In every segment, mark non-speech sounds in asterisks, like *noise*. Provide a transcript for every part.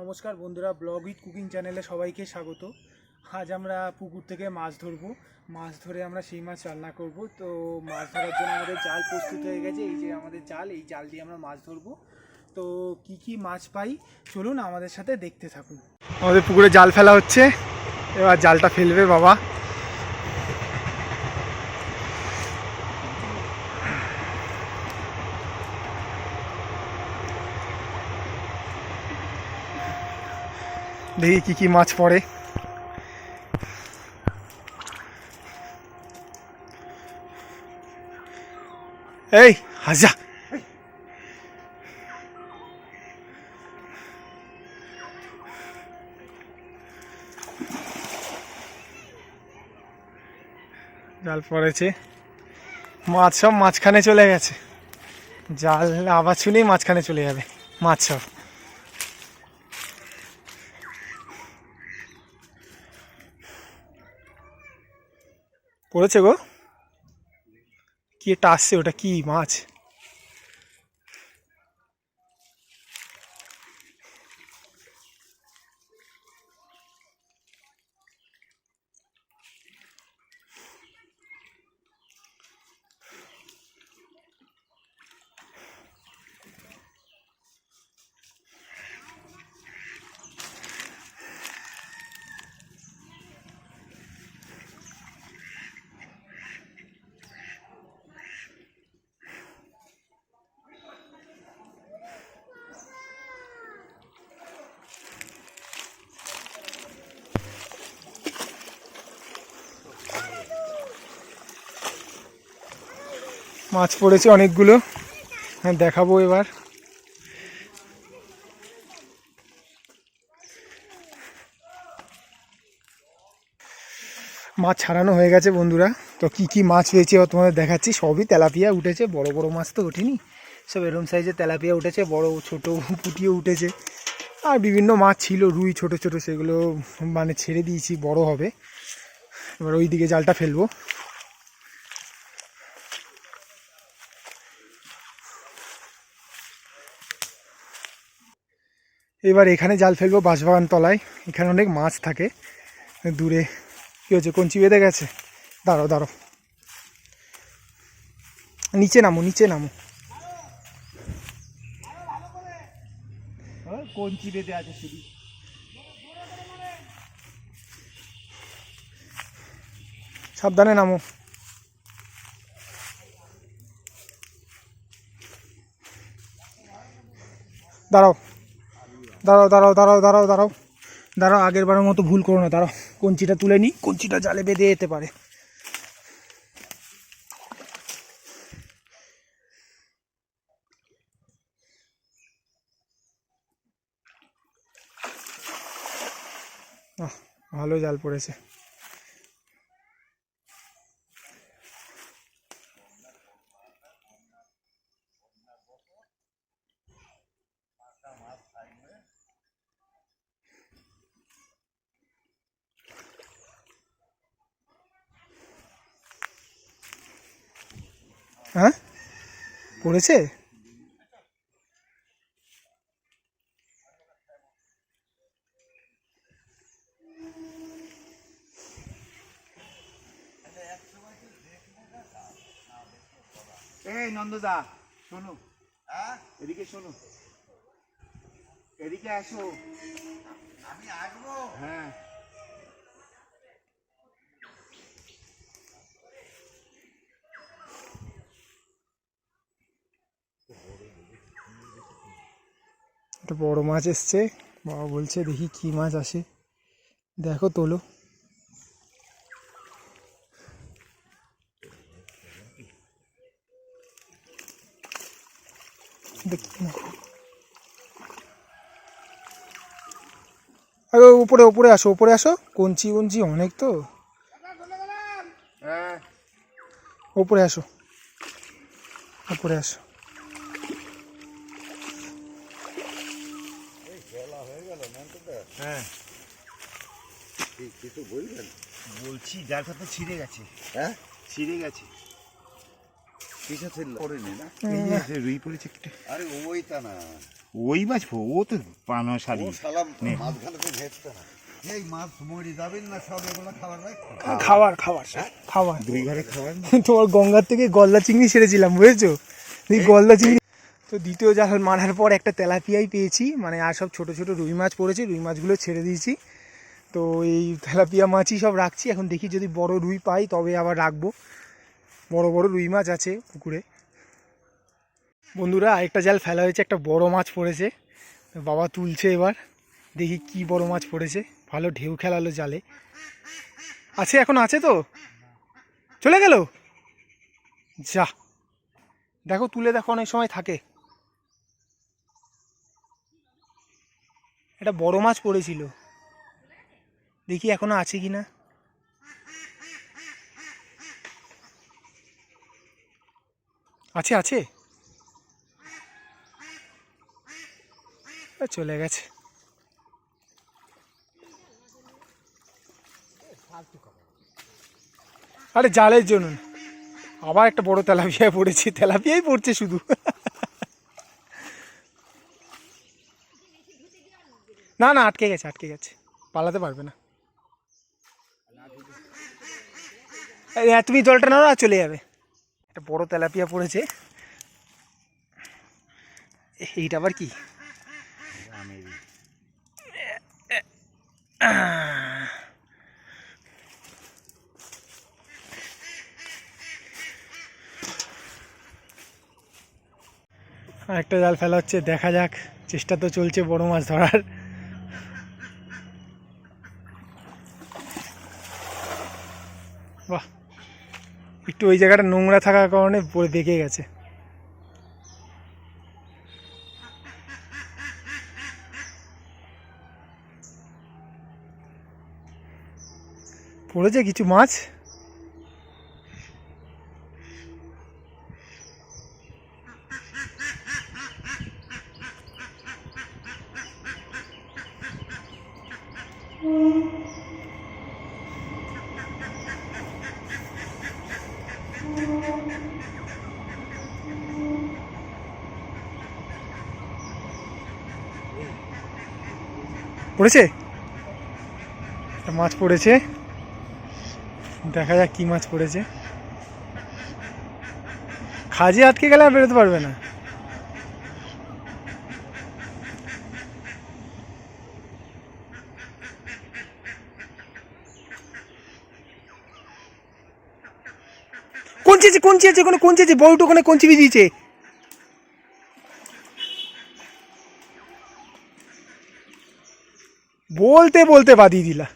নমস্কার বন্ধুরা blog with cooking চ্যানেলে সবাইকে স্বাগত। আজ আমরা পুকুর থেকে মাছ ধরবো। মাছ ধরে আমরা সেই মাছ রান্না করব। তো মাছ ধরার জন্য আমাদের জাল প্রস্তুত হয়ে গেছে। এই যে আমাদের জাল, এই জাল দিয়ে আমরা মাছ ধরবো। তো কি কি মাছ পাই? চলুন আমাদের সাথে দেখতে থাকুন। আমাদের পুকুরে জাল ফেলা হচ্ছে। এবার জালটা ফেলবে বাবা। দেখি কি কি মাছ পড়ে। এই হাজা জাল পড়েছে। মাছ সব মাঝখানে চলে গেছে। জাল আবার ছুলেই মাঝখানে চলে যাবে। মাছ সব। পড়েছে গো? কি এটা আসছে ওটা কি মাছ? মাছ পড়েছে অনেকগুলো। হ্যাঁ দেখাবো এবার। মাছ ছাড়ানো হয়ে গেছে বন্ধুরা। তো কি কি মাছ হয়েছে তোমাদের দেখাচ্ছি। সবই তেলাপিয়া উঠেছে, বড় বড় মাছ তো ওঠেনি। সব এরম সাইজের তেলাপিয়া উঠেছে, বড়, ছোট, পুটিও উঠেছে। আর বিভিন্ন মাছ ছিল, রুই ছোট ছোট, সেগুলো মানে ছেড়ে দিয়েছি, বড় হবে। এবার ওই দিকে জালটা ফেলব। এবার এখানে জাল ফেলব বাঁশবাগান তলায়। এখানে অনেক মাছ থাকে। দূরে কী হচ্ছে? কঞ্চি বেঁধে গেছে? দাঁড়ো দাঁড়ো নিচে নামো নিচে নামো। কঞ্চি বেঁধে আছে শুধু সাবধানে নামো। দাঁড়াও। দাঁড়াও দাঁড়াও দাঁড়াও দাঁড়াও দাঁড়াও। দাঁড়াও আগের বারের মতো ভুল করো না, দাঁড়াও। কঞ্চিটা তুলে নিই কঞ্চিটা জালে বেঁধে যেতে পারে। ভালো জাল পড়েছে। হ্যাঁ? পড়েছে? এই নন্দদা শোনো। এদিকে শোনো। এদিকে আসো। আমি আসব? হ্যাঁ। একটা বড় মাছ এসছে। বাবা বলছে দেখি কি মাছ আসে। দেখো তোলো। আরে উপরে উপরে আসো উপরে আসো। কঞ্চি কঞ্চি অনেক তো। হ্যাঁ। উপরে আসো। উপরে আসো। হ্যাঁ। কিছু বলবেন? বলছি তো ছিঁড়ে গেছে। হ্যাঁ? ছিঁড়ে গেছে। কিসে ছিল করেনি না? এই যে রুই পড়েছে একটা আরে ওইটা না। ওই মাছ? ও তো পানো না। এই মাছ মরি যাবেন না সব এগুলো খাবার রাখো খাবার খাবার খাবার। দুই ঘরে খাবার *laughs* তোমার গঙ্গার থেকে গলদা চিংড়ি ছেড়েছিলাম বুঝেছ? গলদা চিংড়ি তো দ্বিতীয় জাল মারার পর একটা তেলাপিয়াই পেয়েছি। মানে আর সব ছোটো ছোটো রুই মাছ পড়েছে, রুই মাছগুলো ছেড়ে দিয়েছি। তো এই তেলাপিয়া মাছই সব রাখছি। এখন দেখি যদি বড় রুই পাই তবে আবার রাখব। বড় বড় রুই মাছ আছে পুকুরে। বন্ধুরা, আরেকটা জাল ফেলা হয়েছে, একটা বড় মাছ পড়েছে। বাবা তুলছে এবার, দেখি কি বড় মাছ পড়েছে। ভালো ঢেউ খেলালো জালে। আছে, এখন আছে তো? চলে গেল? যা। দেখো, তুলে দেখো, অনেক সময় থাকে। একটা বড় মাছ পড়েছিল। দেখি এখনও আছে কি না আছে। আছে চলে গেছে। আরে জালের জন্য আবার একটা বড় তেলাপিয়ায় পড়েছে। তেলাপিয়াই পড়ছে শুধু। না না, আটকে গেছে আটকে গেছে। পালাতে পারবে না। হ্যাঁ তুমি জলটা নাও, আর চলে যাবে। একটা বড় তেলাপিয়া পড়েছে। এইটা আবার কি? আর একটা জাল ফেলা হচ্ছে, দেখা যাক। চেষ্টা তো চলছে বড় মাছ ধরার। একটু ওই জায়গাটা নোংরা থাকার কারণে পড়ে বেঁকে গেছে। পড়েছে কিছু মাছ? পড়েছে? মাছ পড়েছে। দেখা যাক কি মাছ পড়েছে। খাজে আটকে গেলে আর বেরোতে পারবে না। কোন চেয়েছে কোন চেয়েছে কোনো আছে? বউটো ওখানে কঞ্চি বিজিয়েছে বলতে বলতে বাদিয়ে দিলা।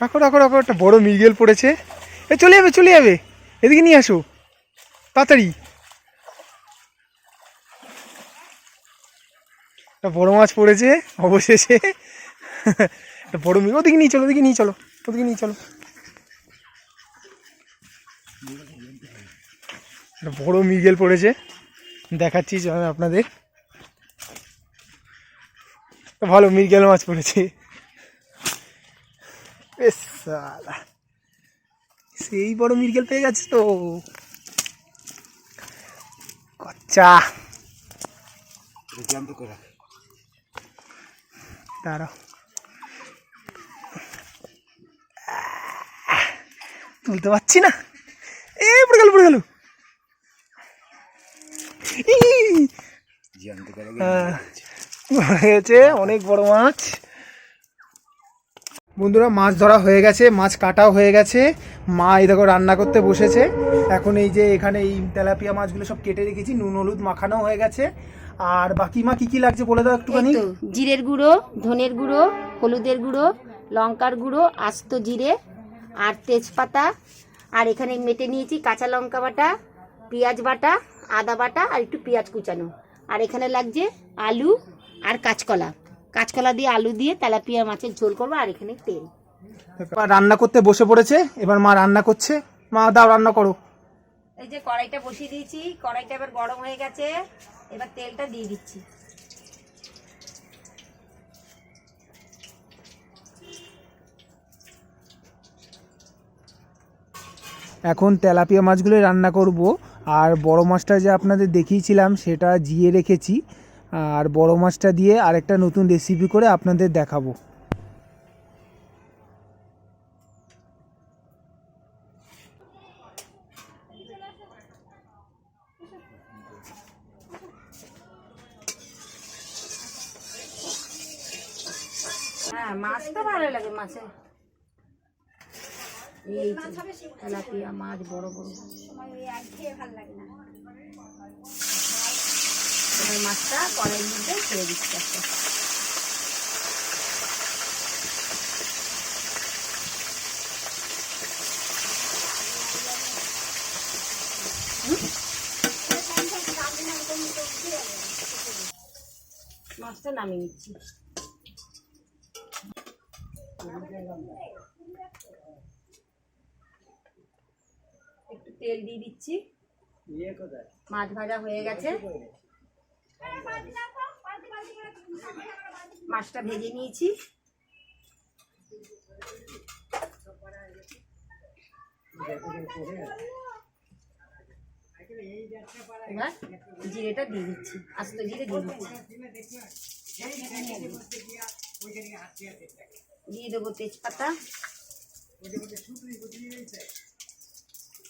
রাখো রাখো রাখো, একটা বড় মৃগেল পড়েছে। এ, চলে যাবে চলে যাবে। এদিকে নিয়ে আসো। তাড়াতাড়ি। একটা বড় মাছ পড়েছে, অবশেষে। একটা বড় মৃগ ওদিকে নিয়ে চলো, ওদিকে নিয়ে চলো, ওদিকে নিয়ে চলো। একটা বড় মৃগেল পড়েছে। দেখাচ্ছি আপনাদের। ভালো মৃগেল মাছ পড়েছে। সালা। সেই বড় মৃগেল পেয়ে গেছে তো। কচ্চা। দাঁড়াও। তুলতে পারছি না। এ পড়ে গেল পড়ে গেল। হয়েছে, অনেক বড় মাছ। বন্ধুরা, মাছ ধরা হয়ে গেছে, মাছ কাটাও হয়ে গেছে। মা এই দেখো রান্না করতে বসেছে। এখন এই যে এখানে এই তেলাপিয়া মাছগুলো সব কেটে রেখেছি, নুন, হলুদ মাখানো হয়ে গেছে। আর বাকি মা কি কি লাগছে বলে দাও একটুখানি? জিরের গুঁড়ো, ধনের গুঁড়ো, হলুদের গুঁড়ো, লঙ্কার গুঁড়ো, আস্ত জিরে আর তেজপাতা। আর এখানে মেটে নিয়েছি কাঁচা লঙ্কা বাটা, পেঁয়াজ বাটা আদা বাটা আর একটু পেঁয়াজ কুচানো। আর এখানে লাগছে আলু আর কাঁচকলা। কাঁচকলা দিয়ে আলু দিয়ে তেলাপিয়া মাছের ঝোল করব আর এখানে তেল। এবার রান্না করতে বসে পড়েছে। এবার মা রান্না করছে। মা দাও রান্না করো। এই যে কড়াইটা বসিয়ে দিয়েছি। কড়াইটা এবার গরম হয়ে গেছে। এবার তেলটা দিয়ে দিচ্ছি। এখন তেলাপিয়া মাছগুলো রান্না করব। আর বড় মাছটা যে আপনাদের দেখিয়েছিলাম, সেটা জিয়ে রেখেছি। আর বড় মাছটা দিয়ে আরেকটা নতুন রেসিপি করে আপনাদের দেখাবো হ্যাঁ মাছ তো ভালো লাগে মাছে এই যে তেলাপিয়া মাছ বড় বড়। এবার মাছটা কড়াইয়ের মধ্যে ছেড়ে দিচ্ছি একটা মাছটা নামিয়ে নিচ্ছি একটু তেল দিয়ে দিচ্ছি। মাছ ভাজা হয়ে গেছে। মাছটা ভেজে নিয়েছি। এবার জিরেটা দিয়ে দিচ্ছি। আস্ত জিরে দিয়ে দিচ্ছি। দিয়ে দেবো তেজপাতা।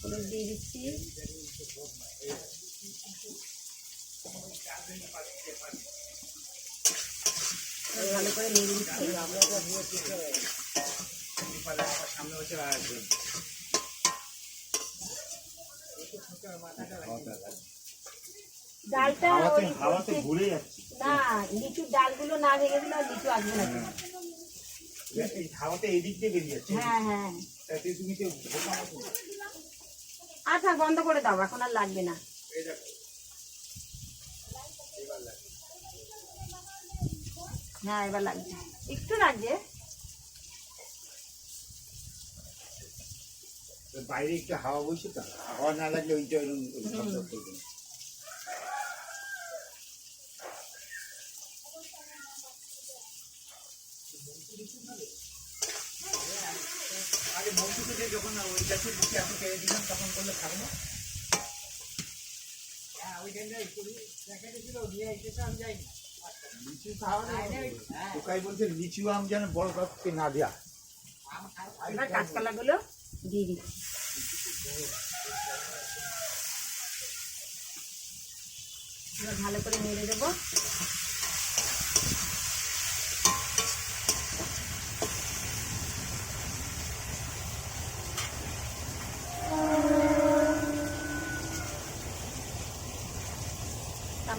হলুদ দিয়ে দিচ্ছি ভালো করে নেড়ে দিচ্ছি ডালটা ওই ঘুরে যাচ্ছে না লিচুর ডালগুলো না ভেঙে দিলে লিচু আসবে না। এই হাওয়াতে এদিক দিয়ে বেরিয়ে যাচ্ছে। হ্যাঁ হ্যাঁ। তাতে তুমি তো আচ্ছা বন্ধ করে দাও এখন আর লাগবে না। হ্যাঁ এবার লাগছে একটু লাগছে বাইরে একটু হাওয়া বইছে তো? হাওয়া না লাগলে ওইটা ওইরকম শব্দ করবে না। লিচু খাওয়া ওকাই বলছে লিচু আম যেন বড় না দেয়া। এবার কাঁচকলাগুলো দিয়ে দিচ্ছি ভালো করে মেরে দেবো।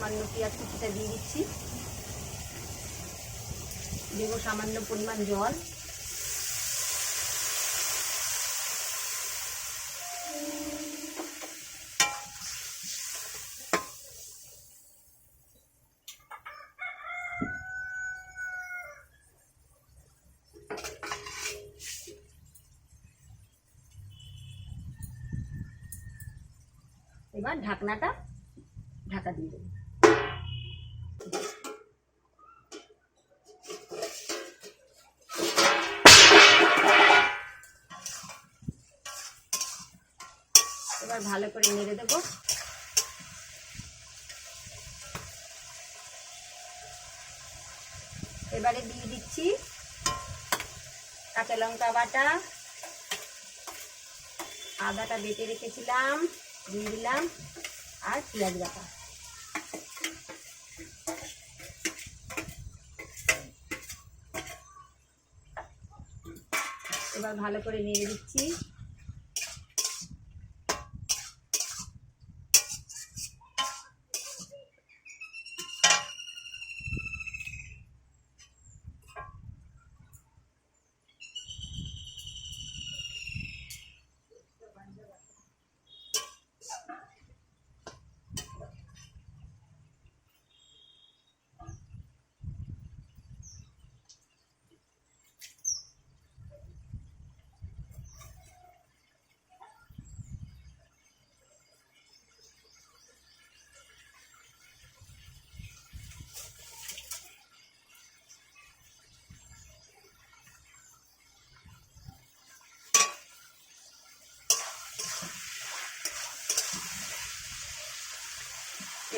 সামান্য পেঁয়াজ কুচিটা দিয়ে দিচ্ছি। দেবো সামান্য পরিমাণ জল। এবার ঢাকনাটা ঢাকা দিয়ে দেবো। এবার ভালো করে নেড়ে দেবো। এবারে দিয়ে দিচ্ছি কাঁচা লঙ্কা বাটা। আদাটা বেটে রেখেছিলাম, দিয়ে দিলাম, আর পেঁয়াজ বাটা। এবার ভালো করে নেড়ে দিচ্ছি।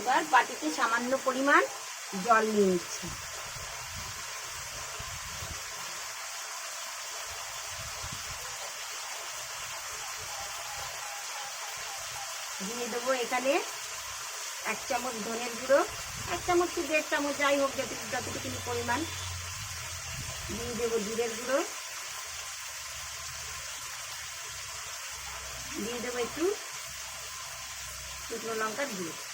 এবার বাটিতে সামান্য পরিমাণ জল নিয়ে নিচ্ছি। দিয়ে দেবো এখানে এক চামচ ধনের গুঁড়ো, এক চামচ কি দেড় চামচ যাই হোক যত যতটুকু পরিমাণ। দিয়ে দেবো জিরের গুঁড়ো। দিয়ে দেবো একটু শুকনো লঙ্কার গুঁড়ো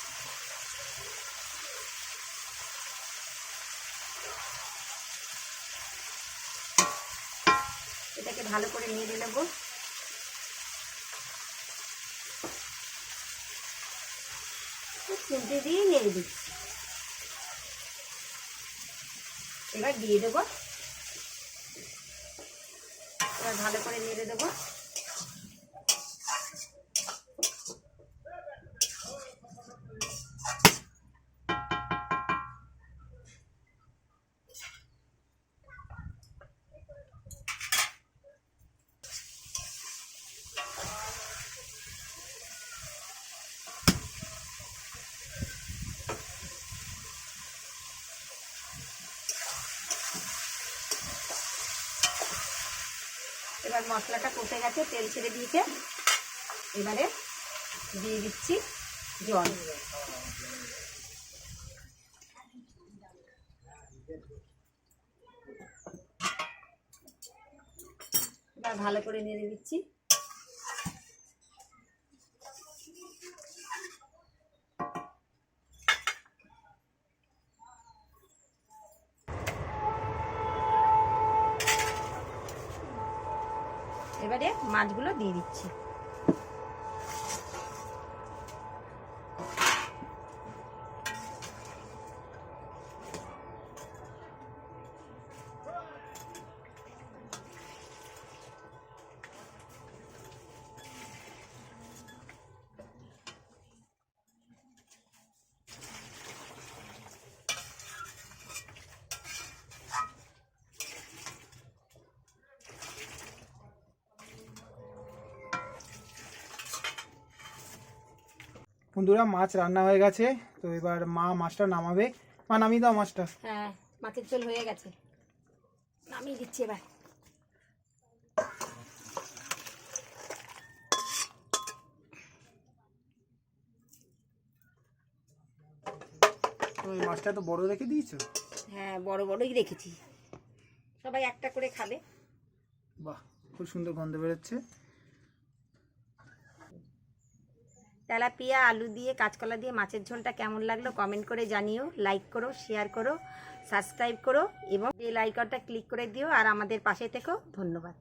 এটাকে ভালো করে নেড়ে নেব। খুঁজে দিয়ে নেড়ে দিচ্ছি। এবার দিয়ে দেবো। এবার ভালো করে নেড়ে দেবো এবার মশলাটা কষে গেছে তেল ছেড়ে দিয়েছে। এবারে দিয়ে দিচ্ছি জল। ভালো করে নেড়ে দিচ্ছি। এবারে মাছগুলো দিয়ে দিচ্ছি। বন্ধুরা মাছ রান্না হয়ে গেছে। তো এবার মা মাছটা নামাবে। মা নামিয়ে দাও মাছটা। হ্যাঁ মাছের ঝোল হয়ে গেছে। নামিয়ে দিচ্ছি এবার। তো এই মাছটা তো বড় রেখে দিয়েছ? হ্যাঁ বড় বড়ই রেখেছি। সবাই একটা করে খাবে। বাহ খুব সুন্দর গন্ধ বেরোচ্ছে। তেলাপিয়া, আলু দিয়ে, কাঁচকলা দিয়ে মাছের ঝোলটা কেমন লাগল কমেন্ট করে জানিও। লাইক করো শেয়ার করো সাবস্ক্রাইব করো এবং বেল আইকনটা ক্লিক করে দিও। আর আমাদের পাশে থেকেও ধন্যবাদ।